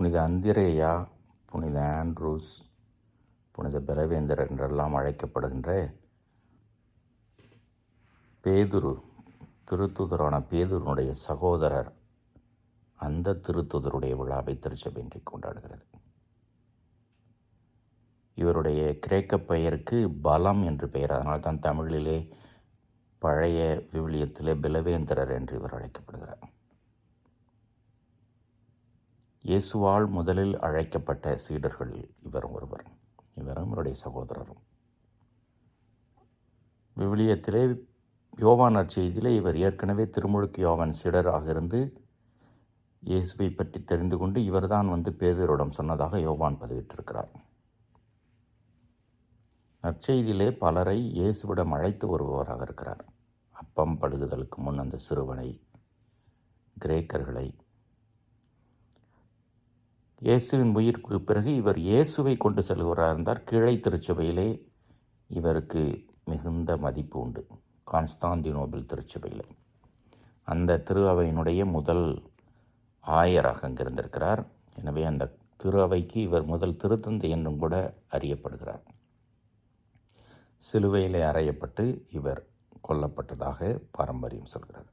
புனித அந்திரேயா புனித ஆண்ட்ரூஸ் புனித பலவேந்தர் என்றெல்லாம் அழைக்கப்படுகின்ற பேதுரு திருத்துதரான பேதுருனுடைய சகோதரர் அந்த திருத்துதருடைய விழாவை திருச்சபை இன்றைக்கு கொண்டாடுகிறது. இவருடைய கிரேக்க பெயருக்கு பலம் என்று பெயர். அதனால் தான் தமிழிலே பழைய விவிலியத்திலே பிலவேந்திரர் என்று இவர் அழைக்கப்படுகிறார். இயேசுவால் முதலில் அழைக்கப்பட்ட சீடர்களில் இவரும் ஒருவர். இவரும் இவருடைய சகோதரரும். விவிலியத்திலே யோவான் நற்செய்தியிலே இவர் ஏற்கனவே திருமுழுக்கு யோவான் சீடராக இருந்து இயேசுவை பற்றி தெரிந்து கொண்டு இவர்தான் வந்து பேதரிடம் சொன்னதாக யோவான் பதிவிட்டிருக்கிறார். நற்செய்தியிலே பலரை இயேசுவிடம் அழைத்து வருபவராக இருக்கிறார். அப்பம் படுகுதலுக்கு முன் அந்த சிறுவனை கிரேக்கர்களை இயேசுவின் உயிருக்கு பிறகு இவர் இயேசுவை கொண்டு செல்கிறார் இருந்தார் கிளை திருச்சபையிலே இவருக்கு மிகுந்த மதிப்பு உண்டு. கான்ஸ்டாந்தினோபிள் திருச்சபையில். அந்த திரு அவையினுடைய முதல் ஆயராக அங்கே இருந்திருக்கிறார் எனவே அந்த திரு அவைக்கு இவர் முதல் திருத்தந்தை என்றும் கூட அறியப்படுகிறார். சிலுவையிலே அறையப்பட்டு இவர் கொல்லப்பட்டதாக பாரம்பரியம் சொல்கிறது.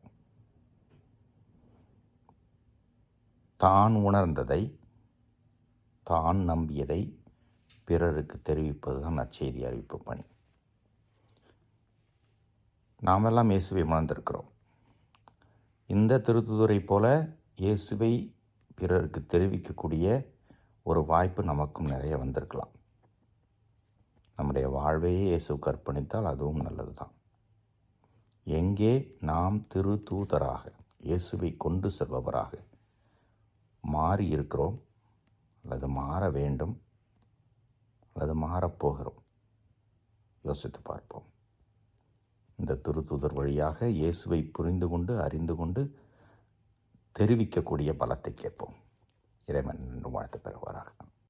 தான் உணர்ந்ததை தான் நம்பியதை பிறருக்கு தெரிவிப்பது தான் நற்செய்தி அறிவிப்பு பணி. நாமெல்லாம் இயேசுவை உணர்ந்திருக்கிறோம் இந்த திருத்துதுறை போல இயேசுவை பிறருக்கு தெரிவிக்கக்கூடிய ஒரு வாய்ப்பு நமக்கும் நிறைய வந்திருக்கலாம். நம்முடைய வாழ்வையே இயேசுக்கு அர்ப்பணித்தால் அதுவும் நல்லது தான் எங்கே நாம் திரு தூதராக இயேசுவை கொண்டு செல்பவராக மாறி இருக்கிறோம் அல்லது மாற வேண்டும் அல்லது மாறப்போகிறோம் யோசித்து பார்ப்போம். இந்த திருத்துதர் வழியாக இயேசுவை புரிந்து கொண்டு அறிந்து கொண்டு தெரிவிக்கக்கூடிய பலத்தை கேட்போம். இறைவன் வாழ்த்து பெறுவாராக.